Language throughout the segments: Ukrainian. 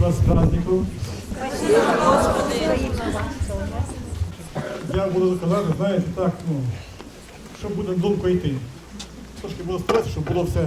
вас з праздником. Я буду казати, знаєте, так, ну, щоб буде думку йти. Трошки буду старатися, щоб було все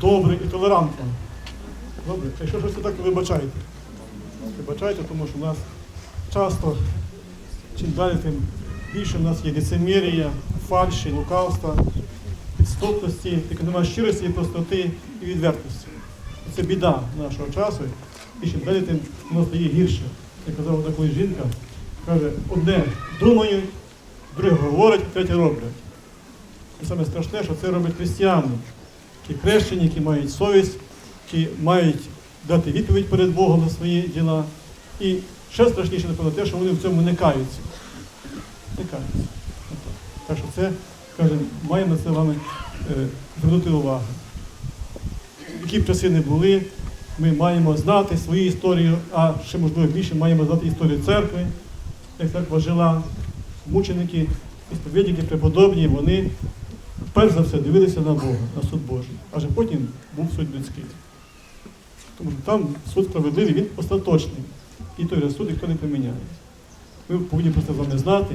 добре і толерантно. Добре, якщо щось так, то вибачайте. Вибачайте, тому що у нас часто, чим далі, тим більше в нас є лицемір'я, фальші, лукавства, підступності, таки немає щирості, простоти і відвертості. Це біда нашого часу. І чим далі, тим воно стає гірше. Казала одна колись жінка, каже, одне думають, друге говорять, третє роблять. І саме страшне, що це роблять християни, які хрещені, які мають совість, які мають дати відповідь перед Богом на свої діла. І ще страшніше, напевно, те, що вони в цьому не каються. Не каються. Так що це, скажімо, маємо на це вами е, звернути увагу. Які б часи не були, ми маємо знати свою історію, а ще, можливо, більше маємо знати історію церкви, як церква жила, мученики, ісповідники, преподобні, вони перш за все дивилися на Бога, на суд Божий, аж потім був суд людський. Тому що там суд справедливий, він остаточний. І той суд ніхто не поміняє. Ми повинні просто з вами знати.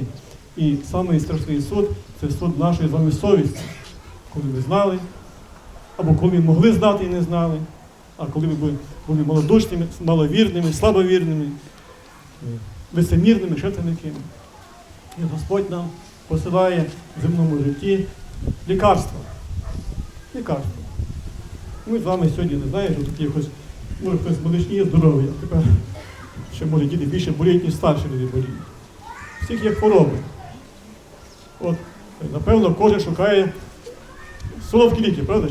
І самий страшний суд це суд нашої з вами совісті, коли ви знали, або коли могли знати і не знали, а коли ви були, були малодушними, маловірними, слабовірними, лицемірними, ще там якими. І Господь нам посилає в земному житті лікарства. Лікарства. Ми з вами сьогодні не знаємо, що такі якось, може хтось молодші є здоровий, тепер ще може діти більше боліють, ніж старші люди боліють. Всіх є хвороби. От, напевно, кожен шукає солодкі ліки, правда?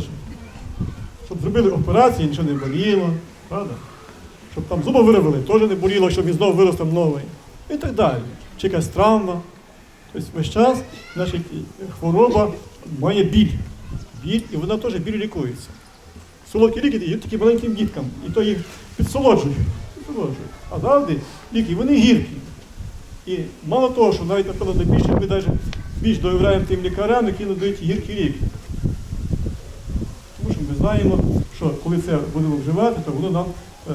Щоб зробили операції, нічого не боліло, правда? Щоб там зуби виробили, теж не боліло, щоб він знову виростав новий. І так далі. Чи якась травма. Тобто весь час значить, хвороба має біль. Біль, і вона теж біль лікується. Солодкі ліки дають тільки маленьким діткам, і то їх підсолоджують. підсолоджують. А завжди ліки, вони гіркі. І мало того, що навіть напевно більше ми навіть більш довіряємо тим лікарям, які надають гіркі ліки. Знаємо, що коли це будемо вживати, то воно нам е,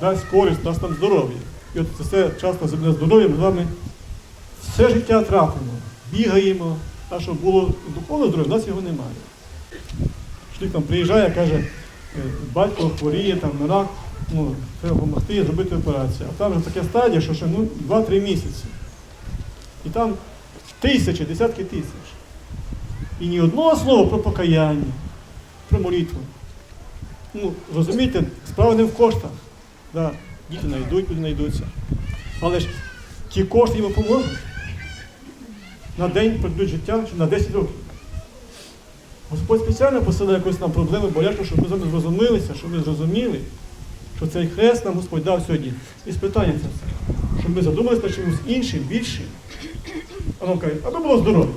дасть користь, дасть нам здоров'я. І от це все часто земне здоров'я ми з вами все життя тратимо, бігаємо, а щоб було духовне здоров'я, в нас його немає. Чоловік там приїжджає, каже, е, батько хворіє там на рак, ну, треба допомогти зробити операцію. А там вже таке стадія, що ще ну, 2-3 місяці. І там тисячі, десятки тисяч. І ні одного слова про покаяння, про молитву. Ну, розумієте, справа не в коштах. Да, діти знайдуть, люди знайдуться. Але ж ті кошти йому поможуть. На день пройдуть життя на 10 років. Господь спеціально посилає якусь нам проблему, болячку, щоб ми з вами зрозумілися, щоб ми зрозуміли, що цей хрест нам Господь дав сьогодні. І спитання це все. Щоб ми задумалися над чимось іншим, більшим. А нам кажуть, аби було здоров'я.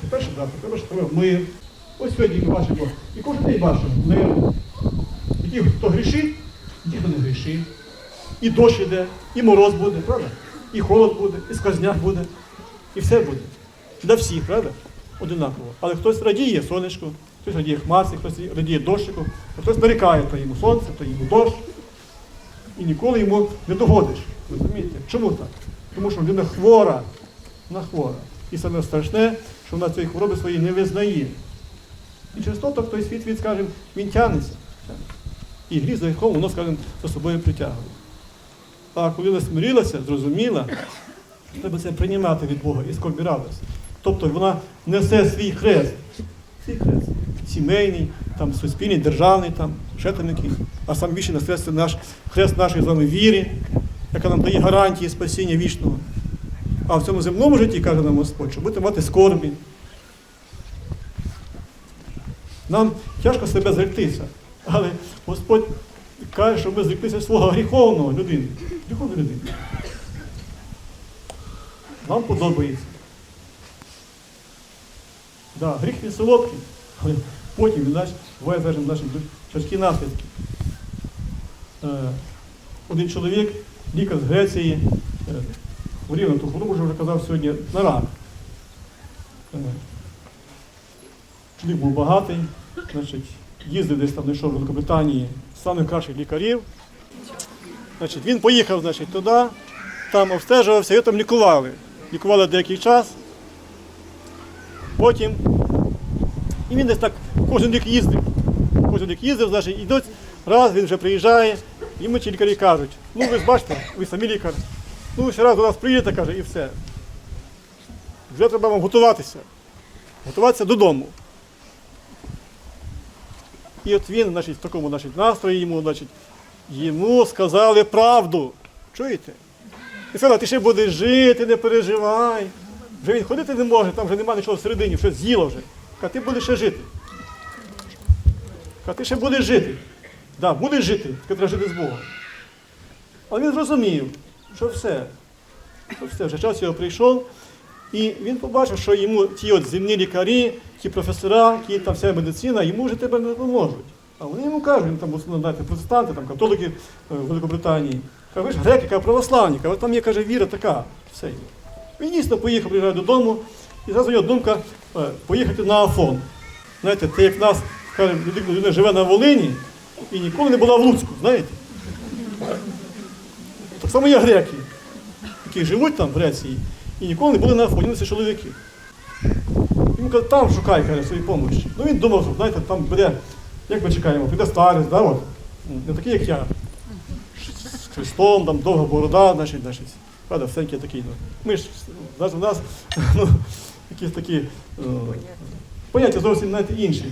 Тепер що дати? Треба, щоб був мир. Ось сьогодні ми бачимо, і кожен день бачимо мир. І ті, хто грішить, і ті, хто не грішить. І дощ іде, і мороз буде, правда? І холод буде, і сквозняк буде, і все буде. Для всіх, правда? Одинаково. Але хтось радіє сонечку, хтось радіє хмарці, хтось радіє дощику, а хтось нарікає то йому сонце, то йому дощ. І ніколи йому не догодиш. Розумієте? Чому так? Тому що людина хвора, вона хвора. І саме страшне, що вона цієї хвороби своєї не визнає. І через то, той світ, він, скажімо, він тягнеться. І гріх за гріхом воно, скажімо, за собою притягує. А коли вона смирилася, зрозуміла, треба це приймати від Бога і скорбіралася. Тобто вона несе свій хрест, свій хрест, сімейний, там, суспільний, державний, там, ще там який. А сам більше несе це наш хрест нашої з вами віри, яка нам дає гарантії спасіння вічного. А в цьому земному житті, каже нам Господь, що будете мати скорбі. Нам тяжко себе зректися, але Господь каже, що ми зреклися свого гріховного людини. Гріховної людини. Нам подобається. Да, гріх він солодкий, але потім він наші тяжкі наслідки. Е, один чоловік, лікар з Греції, е, хворів на ту хворобу, вже казав сьогодні, на рак. Чоловік був багатий, значить, їздив десь там, знайшов в Великобританії самих кращих лікарів. Значить, він поїхав значить, туди, там обстежувався, його там лікували. Лікували деякий час. Потім. І він десь так кожен рік їздив. Кожен рік їздив, значить, і дось, раз він вже приїжджає, йому ті лікарі кажуть, ну ви ж бачите, ви самі лікар. Ну, ще раз до нас приїдете, каже, і все. Вже треба вам готуватися. Готуватися додому. І от він, значить, в такому значить, настрої йому, значить, йому сказали правду. Чуєте? І сказали, ти ще будеш жити, не переживай. Вже він ходити не може, там вже немає нічого всередині, щось з'їло вже. Каже, ти будеш ще жити. Каже, ти ще будеш жити. Да, будеш жити, треба жити з Богом. Але він зрозумів, що все, що все, вже час його прийшов. І він побачив, що йому ті от земні лікарі, ті професора, ті там вся медицина, йому вже тебе не допоможуть. А вони йому кажуть, він там в знаєте, протестанти, там католики е, в Великобританії. Каже, ви ж греки, каже, православні, каже, там є каже, віра така. Все. Він дійсно поїхав, приїжджає додому, і зразу його думка е, поїхати на Афон. Знаєте, це як нас, каже, людина живе на Волині і ніколи не була в Луцьку, знаєте? Так само є греки, які живуть там в Греції, і ніколи не були на Афоні, чоловіки. Він каже, там шукай каже, своєї допомоги. Ну він думав, що знаєте, там буде, як ми чекаємо, піде старець, да, от, не такий, як я. З хрестом, там довга борода, значить, значить. Правда, всенький такий. Ну. Ми ж, навіть у нас ну, якісь такі ну, поняття зовсім знаєте, інші.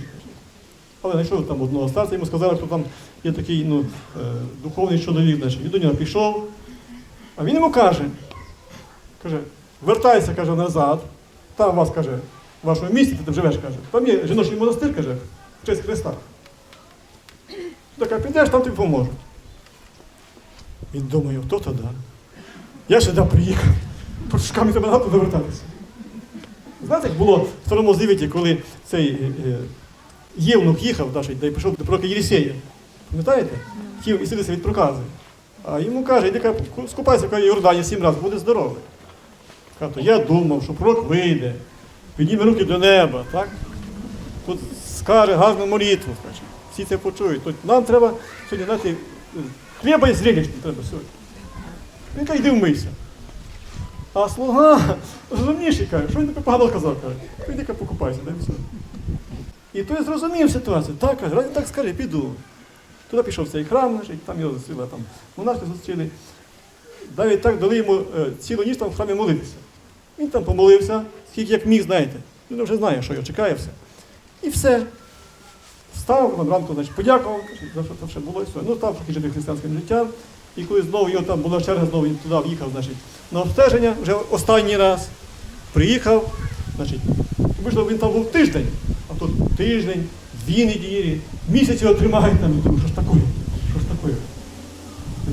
Але знайшов там одного старця, йому сказали, що там є такий ну, е, духовний чоловік, значить. Він до нього пішов, а він йому каже, каже, вертайся, каже, назад, там вас, каже, в вашому місті, ти там живеш, каже, там є жіночий монастир, каже, в честь Христа. Так, підеш, там тобі поможуть. Він думає, то то да. Я сюди приїхав, пошуками тебе назад туди вертатися. Знаєте, як було в старому Завіті, коли цей е, е, Євнух їхав, значить, де пішов до пророка Єлісея. Пам'ятаєте? Хотів ісцілитися від прокази. А йому каже, іди скупайся в Йордані сім разів, буде здоровий. Каже, я думав, що пророк вийде, підніме руки до неба, так? Тут скаже гарну молитву, скаже. Всі це почують. Тут нам треба сьогодні, е, хліба і зрелищ треба сьогодні. Він каже, йди вмийся. А слуга розумніший каже, що він тобі погано казав, каже, іди-ка покупайся, дай все. І той зрозумів ситуацію. Так, каже, раді так скажи, піду. Туди пішов цей храм, там його зустріли, там монахи зустріли. Навіть так дали йому е, цілу ніч там в храмі молитися. Він там помолився, скільки як міг, знаєте. Він вже знає, що його чекає все. І все. Став на ранку, значить, подякував, за що це все було і все. Ну, став трохи жити християнським життям. І коли знову його там була черга, знову він туди в'їхав, значить, на обстеження вже останній раз. Приїхав, значить, вийшло, він там був тиждень, а тут тиждень, дві неділі, місяць його тримають там, думаю, що ж таке? Що ж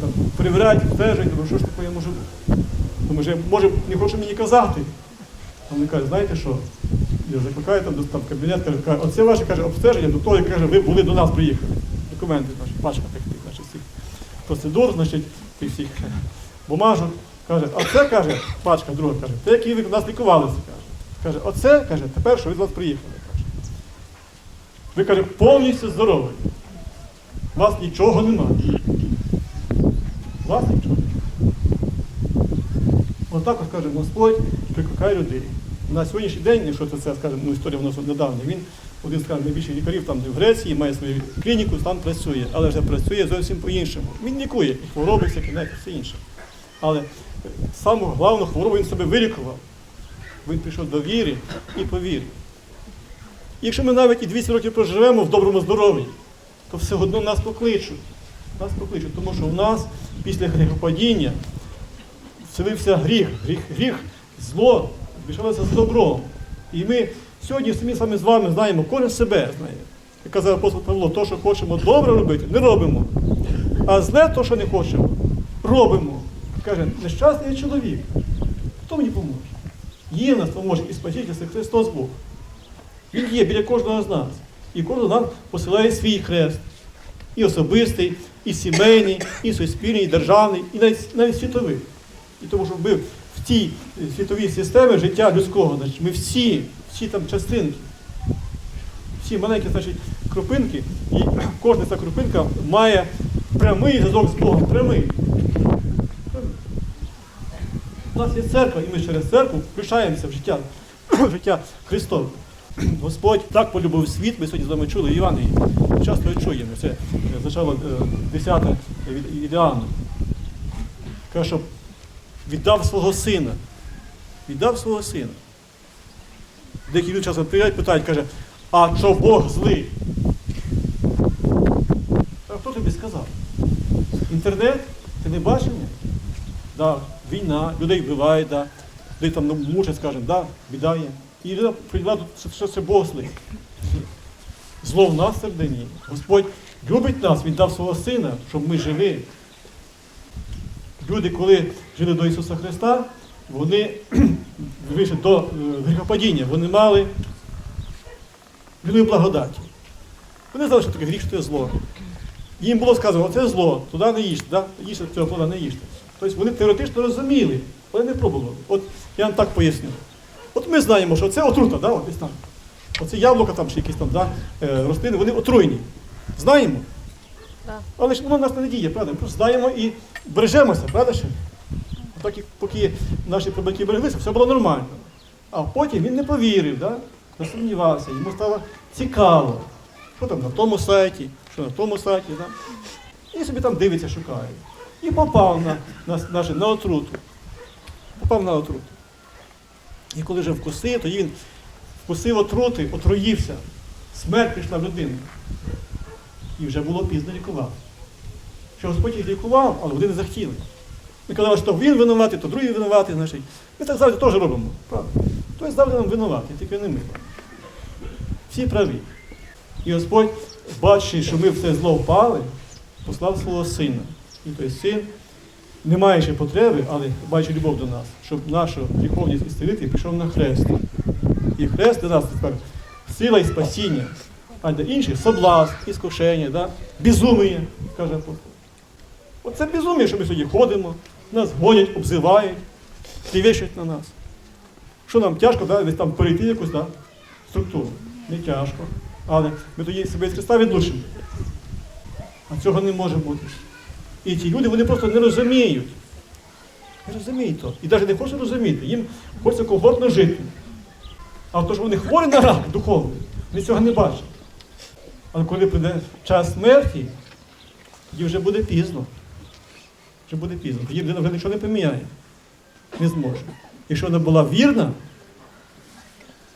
там перевіряють, обстежують, думаю, що ж таке може бути? Думаю, що може не хоче мені казати. А вони кажуть, знаєте що? Я закликаю там, до- там кабінет, каже, оце ваше каже, обстеження до того, як каже, ви були до нас приїхали. Документи, значить, пачка таких, значить, всіх процедур, значить, тих всіх бумажок. Каже, а це каже, пачка друга каже, те, які ви в нас лікувалися, каже. Каже, оце, каже, тепер, що ви з вас приїхали. Каже. Ви каже, повністю здорові. У вас нічого немає. У вас нічого Отак каже Господь, прикликає людей. На сьогоднішній день, якщо це, це скажімо, ну, історія в нас недавня, він один з скажімо, найбільших лікарів там в Греції, має свою клініку, там працює, але вже працює зовсім по-іншому. Він лікує і хвороби, всякі, знаєте, все інше. Але саму головну хворобу він себе вилікував. Він прийшов до віри і по вірі. І якщо ми навіть і 200 років проживемо в доброму здоров'ї, то все одно нас покличуть. Нас покличуть, тому що в нас після гріхопадіння вселився гріх, гріх, гріх, зло, змішалося з добром. І ми сьогодні самі самі з вами знаємо, кожен себе знає. Як казав апостол Павло, то, що хочемо добре робити, не робимо. А зле, то, що не хочемо, робимо. Каже, нещасний чоловік. Хто мені поможе? Є нас поможе і Спаситель це Христос Бог. Він є біля кожного з нас. І кожен з нас посилає свій хрест. І особистий, і сімейний, і суспільний, і державний, і навіть, навіть світовий. І тому, що ми в тій світовій системі життя людського, значить, ми всі, всі там частинки, всі маленькі, значить, крупинки, і кожна ця крупинка має прямий зв'язок з Богом. Прямий. У нас є церква, і ми через церкву включаємося в життя, в життя Христове. Господь так полюбив світ, ми сьогодні з вами чули Іван, часто і чуємо. Це е, зачало 10 від Іоанна. Каже, що віддав свого сина. Віддав свого сина. Деякі люди часом приїжджають, питають, каже, а що Бог злий? А хто тобі сказав? Інтернет? Ти не бачив? Да, війна, людей вбивають, да, людей там ну, мучать, скажімо, да, біда є. І людина прийняла що це Бог злий. Зло в нас середині. Господь любить нас, Він дав свого сина, щоб ми жили. Люди, коли жили до Ісуса Христа, вони вийшли до е, гріхопадіння, вони мали люди благодаті. Вони знали, що таке гріх, що це зло. Їм було сказано, це зло, туди не їжте, да? їжте цього плода не їжте. Тобто вони теоретично розуміли, але не пробували. От я вам так поясню. От ми знаємо, що це отрута, да? от, там. Оце яблука там чи якісь там да? е, рослини, вони отруйні. Знаємо. Але ж воно на нас не діє, правда? Ми просто знаємо і бережемося, правда ще? Так поки наші прабатьки береглися, все було нормально. А потім він не повірив, да? засумнівався, йому стало цікаво, що там на тому сайті, що на тому сайті. Да? І собі там дивиться, шукає. І попав на, на, на, на отруту. Попав на отруту. І коли вже вкусив, то він вкусив отрути, отруївся. Смерть прийшла в людину. І вже було пізно лікувати. Що Господь їх лікував, але вони не захотіли. Ми казали, що він винуватий, то другий винуватий, значить. Ми так завжди теж робимо. Правда? Хтось завжди нам винуватий, тільки не ми. Всі праві. І Господь, бачачи, що ми в це зло впали, послав свого сина. І той син, не маючи потреби, але бачачи любов до нас, щоб нашу гріховність ісцелити, пішов на хрест. І хрест для нас тепер сила і спасіння, а для інших соблазн, іскушення, да? безумие, каже апостол. Оце безумие, що ми сьогодні ходимо, нас гонять, обзивають, клівещуть на нас. Що нам тяжко, да, десь там перейти якусь да, структуру? Не тяжко. Але ми тоді себе з Христа відлучимо. А цього не може бути. І ці люди вони просто не розуміють. Не розуміють то. І навіть не хочуть розуміти. Їм хочеться комфортно жити. А то, що вони хворі на рак духовний, вони цього не бачать. Але коли прийде час смерті, тоді вже буде пізно. Вже буде пізно. Тоді людина вже нічого не поміняє. Не зможе. Якщо вона була вірна,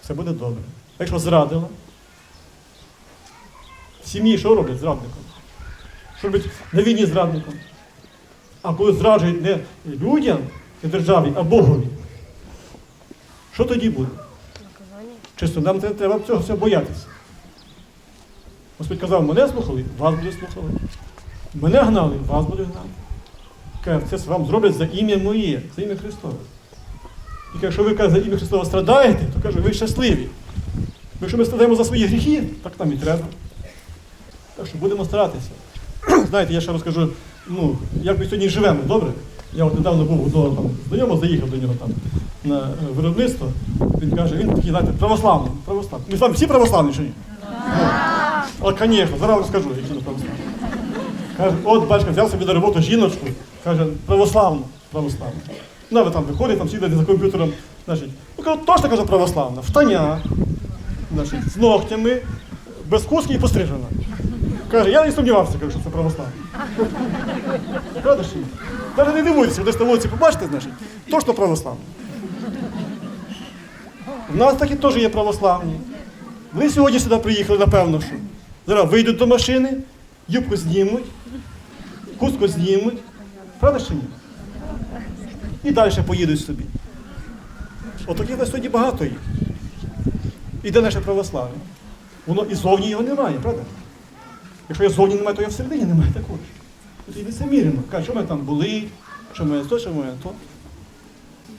все буде добре. А якщо зрадила, в сім'ї що роблять зрадником? Що роблять на війні зрадником? А коли зраджують не людям, не державі, а Богові, що тоді буде? Чисто нам треба цього всього боятися. Господь казав, мене слухали, вас буде слухали. Мене гнали, вас буде гнати. Каже, це вам зроблять за ім'я моє, за ім'я Христове. І якщо ви каже, за ім'я Христове страдаєте, то каже, ви щасливі. Бо Якщо ми страдаємо за свої гріхи, так нам і треба. Так що будемо старатися. Знаєте, я ще розкажу, ну, як ми сьогодні живемо, добре? Я от недавно був до там, знайомого, заїхав до нього там на е, виробництво. Він каже, він такий, знаєте, православний. православний. Ми з вами всі православні чи ні? А, звісно, зараз розкажу, які ми православні. Каже, от батько взяв собі на роботу жіночку, каже, православну, православну. Ну, ви там виходить, там сидить за комп'ютером, значить, ну каже, точно каже православна, в штанях, значить, з ногтями, без куски і пострижена. Каже, я не сумнівався, кажу, що це православна. Правда ні? Навіть не дивуйтеся, десь на вулиці побачите, значить, точно православна. У нас такі теж є православні. Вони сьогодні сюди приїхали, напевно, що. Зараз вийдуть до машини, юбку знімуть, хустку знімуть. Правда чи ні? І далі поїдуть собі. От таких на сьогодні багато їх. І де наше православ'я? Воно і зовні його немає, правда? Якщо я зовні немає, то я всередині немає також. От і лицемірно. Каже, що ми там були, що ми то, що ми то.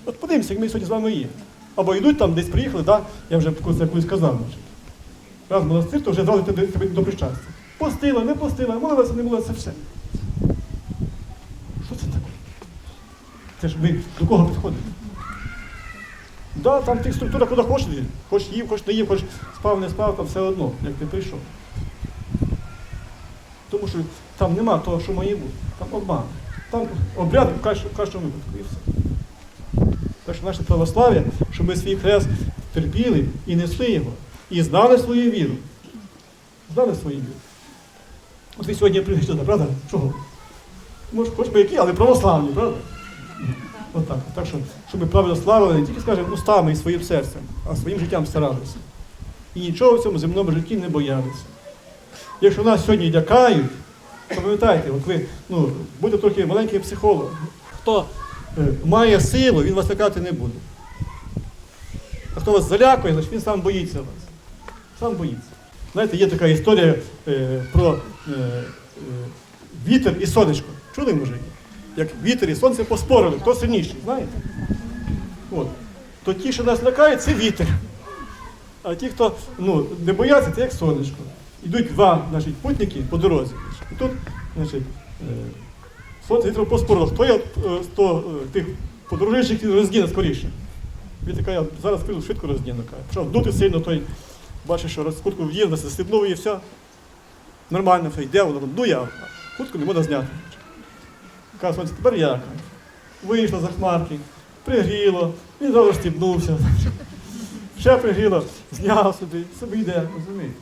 От подивимося, як ми сьогодні з вами є. Або йдуть там, десь приїхали, да? я вже сказав. Значить. Раз монастир, то вже зразу тебе до причастя. Постила, не постила, молилася, не молилася, все. Що це таке? Це ж ви до кого підходите? Да, там тих структура куди хочеш, хоч їв, хоч не їв, хоч спав, не спав, там все одно, як ти прийшов. Тому що там нема того, що має бути. Там обман. Там обряд в кращому, випадку і все. Так що наше православ'я, щоб ми свій хрест терпіли і несли його, і знали свою віру. Знали свою віру. От ви сьогодні прийшли правда? Чого? Може, хоч би які, але православні, правда? Отак. Так що, щоб ми правильно славили, не тільки скажемо устами і своїм серцем, а своїм життям старалися. І нічого в цьому земному житті не боялися. Якщо нас сьогодні лякають, пам'ятайте, от ви ну, будете трохи маленький психолог. Хто е, має силу, він вас лякати не буде. А хто вас залякує, значить він сам боїться вас. Сам боїться. Знаєте, є така історія е, про е, е, вітер і сонечко. Чули може? Як вітер і сонце поспорили, хто сильніший, знаєте? От. То ті, що нас лякають, це вітер. А ті, хто ну, не бояться, це як сонечко. Ідуть два значить, путники по дорозі. І тут, значить, е, сонце вітром поспорило, хто я е, хто, е, тих подорожуючих роздіне скоріше. Він така, я зараз піду швидко роздіну. каже. Почав дути сильно, той бачить, що куртку в'їв, застебнув і все. Нормально все йде, воно дує, а куртку не можна зняти. Каже, сонце, тепер я. Вийшло за хмарки, пригріло, він зразу стібнувся. Ще пригріло, зняв собі, собі йде, розумієте.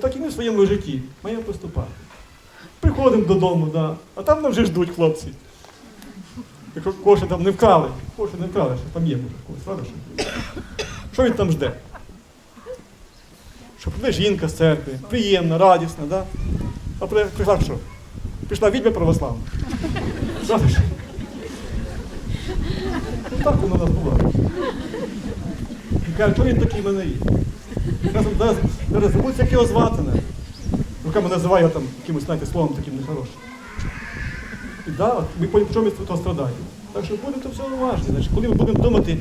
Так і ми в своєму житті маємо поступати. Приходимо додому, да, а там нам вже ждуть хлопці. Якщо кошти там не вкрали, кошти не вкрали, що там є може когось, правда? Що він там жде? Прийде жінка з церкви, приємна, радісна, да? а прийшла що? Пішла відьма православна. Так воно нас було. І каже, що він такий мене є? Зараз, зараз як його звати. не. Руками називає його там якимось, знаєте, словом таким нехорошим. І да, от ми потім чому від того страдаємо. Так що будемо то все уважні. Значить, коли ми будемо думати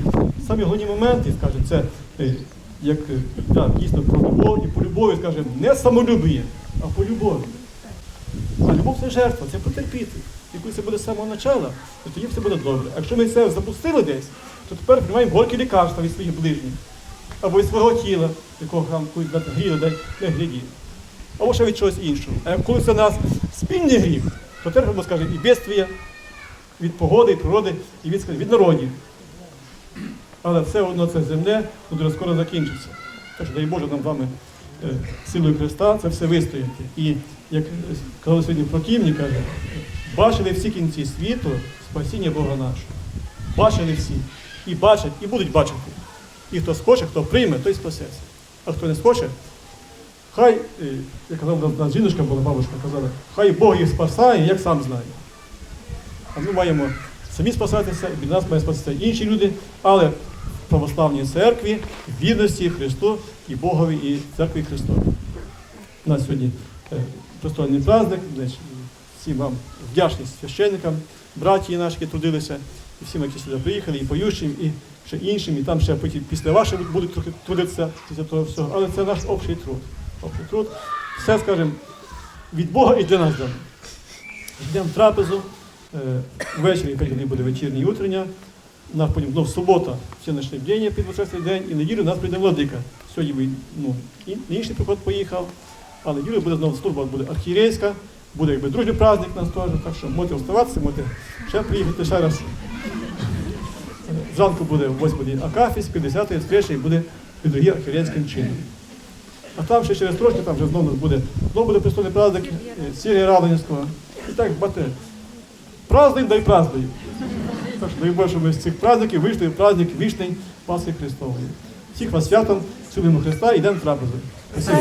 самі головні моменти, скажімо, це е, як е, да, дійсно про любов і по любові, скажімо, не самолюбіє, а по любові. А любов це жертва, це потерпіти. І коли це буде з самого начала, то тоді все буде добре. А якщо ми це запустили десь, то тепер приймаємо горькі лікарства від своїх ближніх. Або від свого тіла, якого там гріли, не гріді. Або ще від чогось іншого. А коли це у нас спільний гріх, то терпимо, скажімо, і бедствія від погоди, від природи, і від, від народів. Але все одно це земне буде скоро закінчиться. Що дай Боже нам вами е, силою Христа це все вистояти. І як казали сьогодні Проківні, каже, бачили всі кінці світу спасіння Бога нашого. Бачили всі. І бачать, і будуть бачити. І хто схоче, хто прийме, той спасеться. А хто не схоче, хай, е, як казав у нас жіночка була, бабушка казала, хай Бог їх спасає, як сам знає. А ми маємо самі спасатися, і від нас мають спасатися інші люди, але в православній церкві, в вірності Христу і Богові, і церкві Христові. У нас сьогодні е, престольний праздник, всім вам вдячність священникам, браті наші, які трудилися, і всім, які сюди приїхали, і поющим, і ще іншим, і там ще після ваших будуть трохи трудитися після того всього. Але це наш общий труд. Общий труд. Все, скажімо, від Бога і для нас. Йдемо в трапезу. Е, Ввечері опять не буде вечірня і утрення. Нас потім знов субота, бдіння під Божественний день, і неділю у нас прийде владика. Сьогодні ну, інший приход поїхав, а неділю буде знову служба буде архієрейська, буде якби дружній праздник нас теж, так що можете вставатися, можете ще приїхати ще раз. Зранку буде в 8 годині Акафіс, 50-ї встреча і буде підрогі архієрейським чином. А там ще через трошки, там вже знову буде, знову буде престольний праздник е, Сірія Радонівського. І так бати. Праздник дай праздник. Так дай Боже, ми з цих праздників вийшли в праздник вічний Пасхи Христової. Всіх вас святом, любимо Христа йдемо в трапезу. Спасибо.